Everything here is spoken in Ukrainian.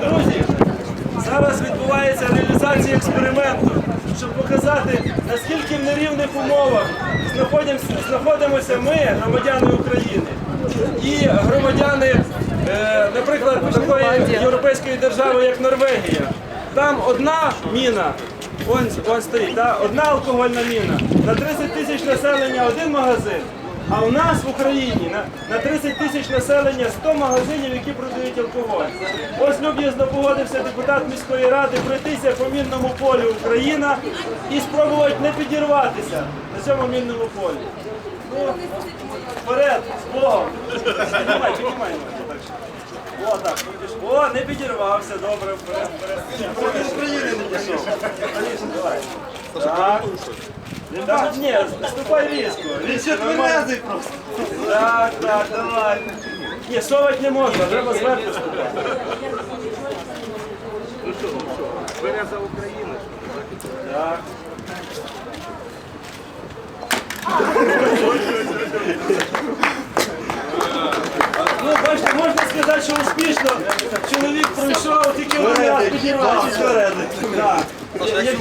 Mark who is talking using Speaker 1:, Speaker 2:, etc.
Speaker 1: Друзі, зараз відбувається реалізація експерименту, щоб показати, наскільки в нерівних умовах знаходимося, ми, громадяни України, і громадяни, е, наприклад, такої європейської держави, як Норвегія. Там одна міна, он, стоїть, одна алкогольна міна. На 30 тисяч населення один магазин. А у нас в Україні на, на 30 тисяч населення 100 магазинів, які продають алкоголь. Ось люб'язно погодився депутат міської ради пройтися по мінному полю Україна і спробувати не підірватися на цьому мінному полі. Ну, вперед, з Богом. Піднімай, піднімай. О, так. О, не підірвався, добре, вперед, вперед. Проти України не пішов. Так. Так, ні, ступай різко. Різко, нормально. просто. Так, так, давай. Ні, совать не можна, треба зверху ступати.
Speaker 2: Бере за Україну.
Speaker 1: Так. Ну, бачите, можна сказати, що успішно чоловік пройшов, тільки раз підірвався. Так. Є- є-